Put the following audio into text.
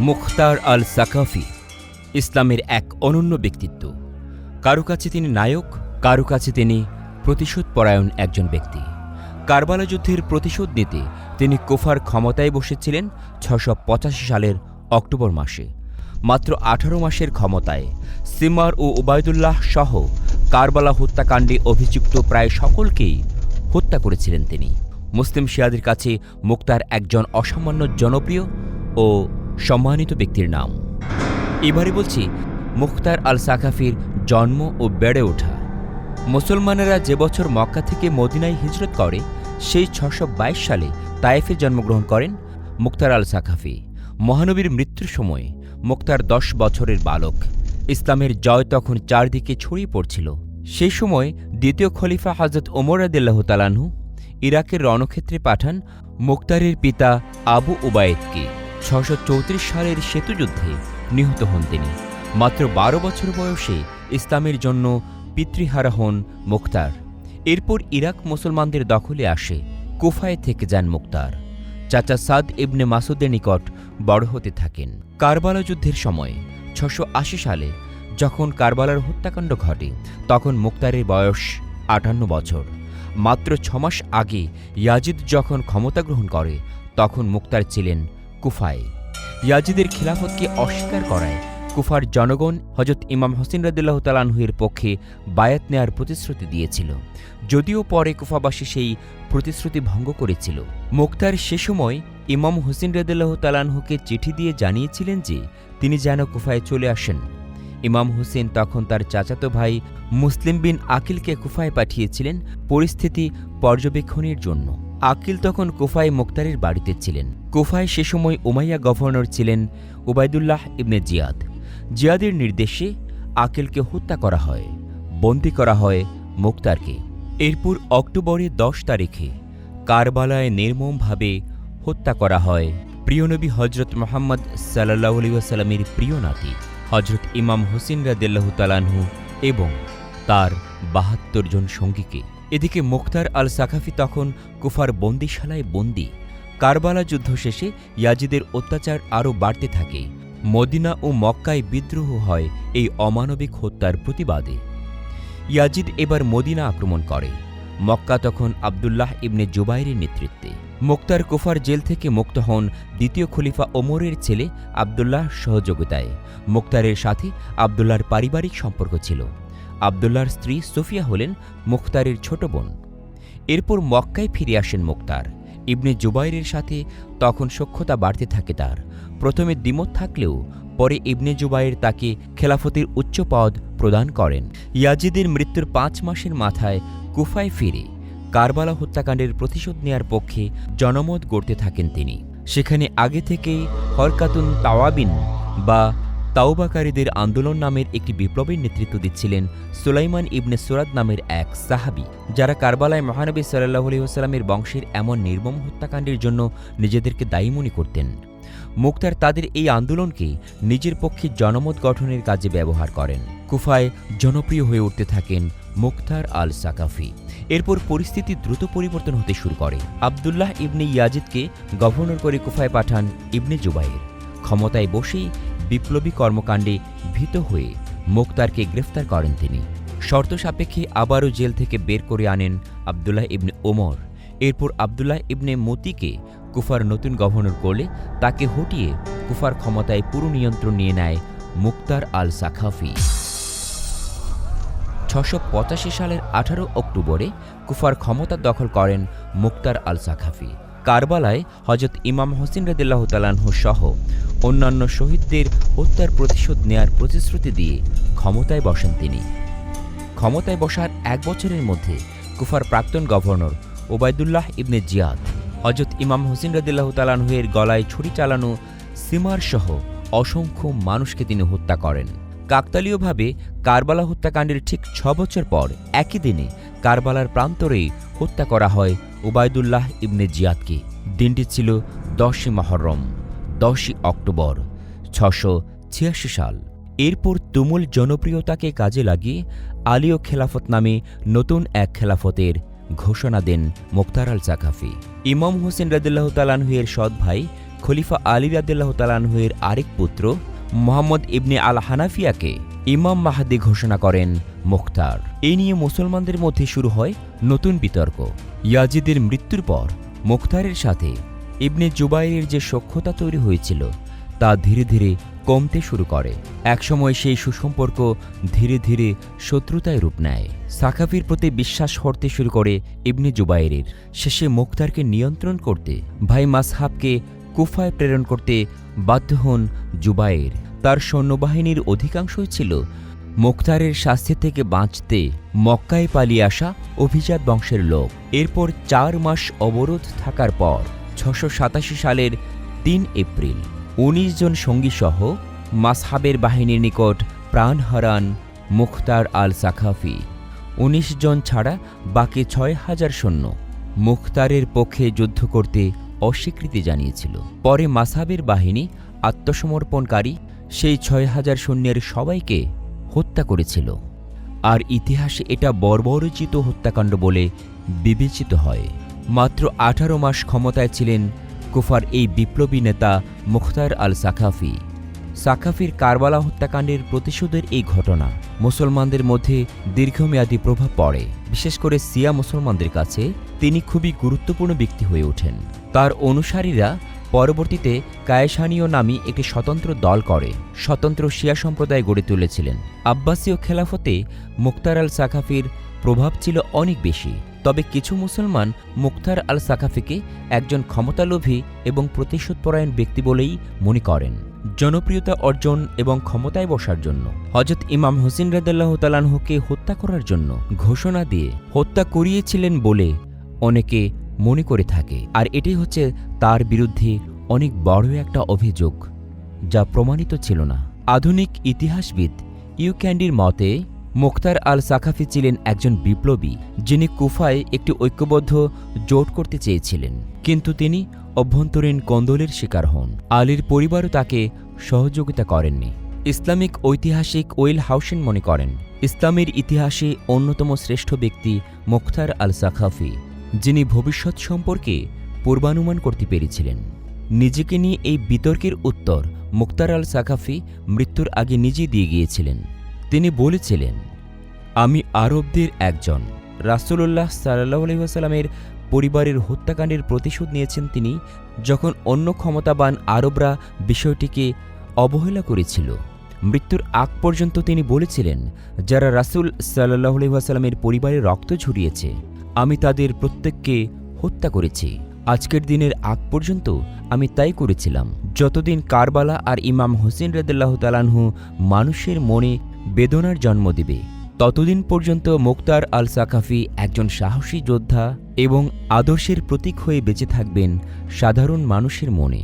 মুখতার আল সাকাফি, ইসলামের এক অনন্য ব্যক্তিত্ব। কারও কাছে তিনি নায়ক, কারও কাছে তিনি প্রতিশোধ পরায়ণ একজন ব্যক্তি। কারবালা যুদ্ধের প্রতিশোধ নিতে তিনি কোফার ক্ষমতায় বসেছিলেন ছশো সালের অক্টোবর মাসে। মাত্র আঠারো মাসের ক্ষমতায় সিমার ও ওবায়দুল্লাহ সহ কারবালা হত্যাকাণ্ডে অভিযুক্ত প্রায় সকলকেই হত্যা করেছিলেন তিনি। মুসলিম শিয়াদের কাছে মুক্তার একজন অসামান্য জনপ্রিয় ও সম্মানিত ব্যক্তির নাম। এবারে বলছি, মুখতার আল সাকাফির জন্ম ও বেড়ে ওঠা। মুসলমানেরা যে বছর মক্কা থেকে মদিনায় হিজরত করে, সেই ছশো সালে তায়েফে জন্মগ্রহণ করেন মুক্তার আল সাকাফি মহানবীর মৃত্যুর সময় মুক্তার দশ বছরের বালক। ইসলামের জয় তখন চারদিকে ছড়িয়ে পড়ছিল। সেই সময় দ্বিতীয় খলিফা হজরত ওমর আদিল্লাহ তালানহু ইরাকের রণক্ষেত্রে পাঠান মুক্তারের পিতা আবু উবায়েদকে। ছশো সালের সেতুযুদ্ধে নিহত হন তিনি। মাত্র বারো বছর বয়সে ইসলামের জন্য পিতৃহারা হন মুক্তার। এরপর ইরাক মুসলমানদের দখলে আসে, কুফায় থেকে যান মুক্তার। চাচা সাদ ইবনে মাসুদের নিকট বড় হতে থাকেন। কারবালা যুদ্ধের সময় ছশো সালে যখন কারবালার হত্যাকাণ্ড ঘটে, তখন মুক্তারের বয়স আটান্ন বছর। মাত্র ছমাস আগে ইয়াজিদ যখন ক্ষমতা গ্রহণ করে, তখন মুক্তার ছিলেন কুফায়। ইয়াজিদের খিলাফতকে অস্বীকার করায় কুফার জনগণ হজরত ইমাম হোসেন রদুল্লাহ তালানহুয়ের পক্ষে বায়াত নেয়ার প্রতিশ্রুতি দিয়েছিল, যদিও পরে কুফাবাসী সেই প্রতিশ্রুতি ভঙ্গ করেছিল। মুক্তার সে সময় ইমাম হোসেন রদুল্লাহ তালানহুকে চিঠি দিয়ে জানিয়েছিলেন যে, তিনি যেন কুফায় চলে আসেন। ইমাম হোসেন তখন তার চাচাতো ভাই মুসলিম বিন আকিলকে কুফায় পাঠিয়েছিলেন পরিস্থিতি পর্যবেক্ষণের জন্য। আকিল তখন কুফায় মুক্তারের বাড়িতে ছিলেন। কুফায় সে সময় উমাইয়া গভর্নর ছিলেন উবায়দুল্লাহ ইবনে জিয়াদ। জিয়াদের নির্দেশে আকেলকে হত্যা করা হয়, বন্দি করা হয় মুক্তারকে। এরপর অক্টোবরের দশ তারিখে কারবালায় নির্মমভাবে হত্যা করা হয় প্রিয়নবী হজরত মোহাম্মদ সাল্লাহ প্রিয় নাতি হজরত ইমাম হোসেন রাদিল্লাহ তালানহু এবং তার বাহাত্তর জন সঙ্গীকে। এদিকে মুখতার আল সাকাফি তখন কুফার বন্দিশালায় বন্দি কারবালা যুদ্ধ শেষে ইয়াজিদের অত্যাচার আরও বাড়তে থাকে। মদিনা ও মক্কায় বিদ্রোহ হয় এই অমানবিক হত্যার প্রতিবাদে। ইয়াজিদ এবার মদিনা আক্রমণ করে। মক্কা তখন আবদুল্লাহ ইবনে জুবাইরের নেতৃত্বে। মুক্তার কুফার জেল থেকে মুক্ত হন দ্বিতীয় খলিফা ওমরের ছেলে আবদুল্লাহ সহযোগিতায়। মুক্তারের সাথে আবদুল্লাহর পারিবারিক সম্পর্ক ছিল। আবদুল্লাহর স্ত্রী সোফিয়া হলেন মুখতারের ছোট বোন। এরপর মক্কায় ফিরে আসেন মুক্তার। ইবনে জুবাইরের সাথে তখন সখ্যতা বাড়তে থাকে তার। প্রথমে দ্বিমত থাকলেও পরে ইবনে জুবাইর তাকে খেলাফতের উচ্চ পদ প্রদান করেন। ইয়াজিদের মৃত্যুর পাঁচ মাসের মাথায় কুফায় ফিরে কারবালা হত্যাকাণ্ডের প্রতিশোধ নেয়ার পক্ষে জনমত গড়তে থাকেন তিনি। সেখানে আগে থেকেই হরকাতুন তাওয়াবিন বা তাওবাকারীদের আন্দোলন নামের একটি বিপ্লবের নেতৃত্ব দিচ্ছিলেন সুলাইমান ইবনে সুরাদ নামের এক সাহাবি, যারা কারবালায় মহানবী সাল্লাহ আলহিহাস্লামের বংশের এমন নির্মম হত্যাকাণ্ডের জন্য নিজেদেরকে দায়ী মনে করতেন। মুক্তার তাদের এই আন্দোলনকে নিজের পক্ষে জনমত গঠনের কাজে ব্যবহার করেন। কুফায় জনপ্রিয় হয়ে উঠতে থাকেন মুক্তার আল সাকাফি এরপর পরিস্থিতি দ্রুত পরিবর্তন হতে শুরু করে। আবদুল্লাহ ইবনে ইয়াজিদকে গভর্নর করে কুফায় পাঠান ইবনে জুবাইর। ক্ষমতায় বসেই বিপ্লবী কর্মকাণ্ডে ভীত হয়ে মুক্তারকে গ্রেফতার করেন তিনি। শর্ত সাপেক্ষে আবারও জেল থেকে বের করে আনেন আবদুল্লাহ ইবনে ওমর। এরপর আবদুল্লাহ ইবনে মতিকে কুফার নতুন গভর্নর করলে তাকে হটিয়ে কুফার ক্ষমতায় পুরো নিয়ন্ত্রণ নিয়ে নেয় মুক্তার আল সাখাফি। ছশো সালের আঠারো অক্টোবরে কুফার ক্ষমতা দখল করেন মুক্তার আল সাখাফি। কারবালায় হজরত ইমাম হোসেন রদিল্লাহ তালাহ সহ অন্যান্য শহীদদের হত্যার প্রতিশোধ নেয়ার প্রতিশ্রুতি দিয়ে ক্ষমতায় বসেন তিনি। ক্ষমতায় বসার এক বছরের মধ্যে কুফার প্রাক্তন গভর্নর ওবায়দুল্লাহ ইবনে জিয়াদ হজরত ইমাম হোসেন রদিল্লাহ তালানহুয়ের গলায় ছুরি চালানো সিমার সহ অসংখ্য মানুষকে তিনি হত্যা করেন। কাকতালীয়ভাবে কারবালা হত্যাকাণ্ডের ঠিক ছ বছর পর একই দিনে কারবালার প্রান্তরেই হত্যা করা হয় ওবায়দুল্লাহ ইবনে জিয়াদকে। দিনটি ছিল দশই মহরম, দশই অক্টোবর, ছশো ছিয়াশি সাল। এরপর তুমুল জনপ্রিয়তাকে কাজে লাগিয়ে আলীয় খেলাফত নামে নতুন এক খেলাফতের ঘোষণা দেন মোক্তার আল জাকাফি ইমাম হোসেন রদুল্লাহ তালানহুয়ের সৎ ভাই, খলিফা আলী রাদিল্লাহ তালানহুয়ের আরেক পুত্র, মোহাম্মদ ইবনে আল হানাফিয়াকে ইমাম মাহাদি ঘোষণা করেন মুখতার এই নিয়ে মুসলমানদের মধ্যে শুরু হয় নতুন বিতর্ক। ইয়াজিদের মৃত্যুর পর মুখতারের সাথে ইবনে জুবাইরের যে সখ্যতা তৈরি হয়েছিল, তা ধীরে ধীরে কমতে শুরু করে। একসময় সেই সুসম্পর্ক ধীরে ধীরে শত্রুতায় রূপ নেয়। সাকাফির প্রতি বিশ্বাস হরতে শুরু করে ইবনে জুবাইরের। শেষে মুখতারকে নিয়ন্ত্রণ করতে ভাই মাসহাবকে কুফায় প্রেরণ করতে বাধ্য হন জুবাইর। তার সৈন্যবাহিনীর অধিকাংশই ছিল মুখতারের শাস্তি থেকে বাঁচতে মক্কায় পালিয়ে আসা অভিজাত বংশের লোক। এরপর চার মাস অবরোধ থাকার পর ছশো সাতাশি সালের তিন এপ্রিল উনিশ জন সঙ্গীসহ মাসহাবের বাহিনীর নিকট প্রাণ হারান মুখতার আল সাখাফি। উনিশ জন ছাড়া বাকি ছয় হাজার সৈন্য মুখতারের পক্ষে যুদ্ধ করতে অস্বীকৃতি জানিয়েছিল। পরে মাসাবের বাহিনী আত্মসমর্পণকারী সেই ছয় হাজার সৈন্যের সবাইকে হত্যা করেছিল। আর ইতিহাসে এটা বর্বরচিত হত্যাকাণ্ড বলে বিবেচিত হয়। মাত্র আঠারো মাস ক্ষমতায় ছিলেন কুফার এই বিপ্লবী নেতা মুখতার আল সাখাফি। সাখাফির কারবালা হত্যাকাণ্ডের প্রতিশোধের এই ঘটনা মুসলমানদের মধ্যে দীর্ঘমেয়াদী প্রভাব পড়ে। বিশেষ করে সিয়া মুসলমানদের কাছে তিনি খুবই গুরুত্বপূর্ণ ব্যক্তি হয়ে ওঠেন। তার অনুসারীরা পরবর্তীতে কায়েসানীয় নামী একটি স্বতন্ত্র দল করে, স্বতন্ত্র শিয়া সম্প্রদায় গড়ে তুলেছিলেন। আব্বাসীয় খেলাফতে মুক্তার আল সাখাফির প্রভাব ছিল অনেক বেশি, তবে কিছু মুসলমান মুক্তার আল সাখাফিকে একজন ক্ষমতালোভী এবং প্রতিশোধপরায়ণ ব্যক্তি বলেই মনে করেন। জনপ্রিয়তা অর্জন এবং ক্ষমতায় বসার জন্য হজরত ইমাম হোসেন রাদাল্লাহ তালানহুকে হত্যা করার জন্য ঘোষণা দিয়ে হত্যা করিয়েছিলেন বলে অনেকে মনে করে থাকে। আর এটি হচ্ছে তার বিরুদ্ধে অনেক বড় একটা অভিযোগ, যা প্রমাণিত ছিল না। আধুনিক ইতিহাসবিদ ইউক্যান্ডির মতে, মোখতার আল সাখাফি ছিলেন একজন বিপ্লবী, যিনি কুফায় একটি ঐক্যবদ্ধ জোট করতে চেয়েছিলেন। কিন্তু তিনি অভ্যন্তরীণ কন্দলের শিকার হন। আলীর পরিবারও তাকে সহযোগিতা করেননি। ইসলামিক ঐতিহাসিক ওয়েল হাউসেন মনে করেন, ইসলামের ইতিহাসে অন্যতম শ্রেষ্ঠ ব্যক্তি মোখতার আল সাখাফি যিনি ভবিষ্যৎ সম্পর্কে পূর্বানুমান করতে পেরেছিলেন। নিজেকে নিয়ে এই বিতর্কের উত্তর মুক্তার আল সাখাফি মৃত্যুর আগে নিজেই দিয়ে গিয়েছিলেন। তিনি বলেছিলেন, আমি আরবদের একজন। রাসূলুল্লাহ সাল্লাহ পরিবারের হত্যাকাণ্ডের প্রতিশোধ নিয়েছেন তিনি যখন অন্য ক্ষমতাবান আরবরা বিষয়টিকে অবহেলা করেছিল। মৃত্যুর আগ পর্যন্ত তিনি বলেছিলেন, যারা রাসূল সাল্লাহ আলহিহাস্লামের পরিবারে রক্ত ঝরিয়েছে আমি তাদের প্রত্যেককে হত্যা করেছি। আজকের দিনের আগ পর্যন্ত আমি তাই করেছিলাম। যতদিন কারবালা আর ইমাম হোসেন রদুল্লাহ তালানহু মানুষের মনে বেদনার জন্ম দেবে, ততদিন পর্যন্ত মোক্তার আল সাকাফি একজন সাহসী যোদ্ধা এবং আদর্শের প্রতীক হয়ে বেঁচে থাকবেন সাধারণ মানুষের মনে।